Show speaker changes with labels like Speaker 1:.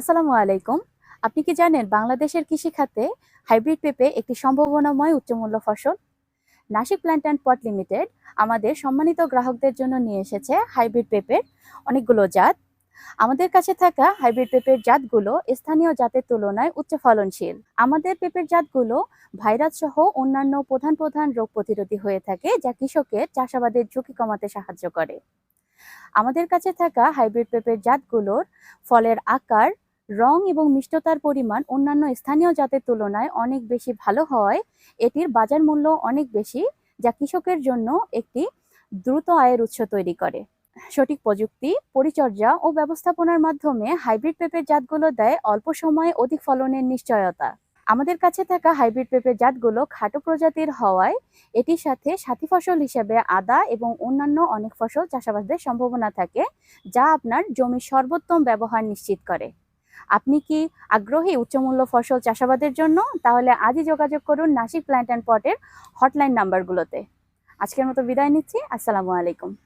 Speaker 1: আসসালামু আলাইকুম। আপনি কি জানেন বাংলাদেশের কৃষি খাতে হাইব্রিড পেঁপে একটি সম্ভাবনাময় উচ্চমূল্য ফসল? Nasik plant and pot limited আমাদের সম্মানিত গ্রাহকদের জন্য নিয়ে এসেছে হাইব্রিড পেঁপের অনেকগুলো জাত। আমাদের কাছে থাকা হাইব্রিড পেঁপের জাতগুলো স্থানীয় জাতের তুলনায় উচ্চ ফলনশীল। আমাদের পেঁপের জাতগুলো ভাইরাস সহ অন্যান্য প্রধান প্রধান রোগ প্রতিরোধী হয়ে থাকে, যা কৃষকের চাষাবাদের ঝুঁকি কমাতে সাহায্য করে। আমাদের কাছে থাকা হাইব্রিড পেঁপের জাতগুলোর ফলের আকার রং এবং মিষ্টতার পরিমাণ অন্যান্য স্থানীয় জাতের তুলনায় অনেক বেশি ভালো হওয়ায় এটির বাজার মূল্য অনেক বেশি, যা কৃষকের জন্য একটি দ্রুত আয়ের উৎস তৈরি করে। সঠিক প্রযুক্তি, পরিচর্যা ও ব্যবস্থাপনার মাধ্যমে হাইব্রিড পেঁপের জাতগুলো দেয় অল্প সময়ে অধিক ফলনের নিশ্চয়তা। আমাদের কাছে থাকা হাইব্রিড পেঁপের জাতগুলো খাটো প্রজাতির হওয়ায় এটির সাথে সাথী ফসল হিসেবে আদা এবং অন্যান্য অনেক ফসল চাষাবাদের সম্ভাবনা থাকে, যা আপনার জমির সর্বোত্তম ব্যবহার নিশ্চিত করে। আপনি কি আগ্রহী উচ্চমূল্য ফসল চাষাবাদের জন্য? তাহলে আজই যোগাযোগ করুন নাসিক প্ল্যান্ট অ্যান্ড পটের হটলাইন নাম্বারগুলোতে। আজকের মতো বিদায় নিচ্ছি। আসসালামু আলাইকুম।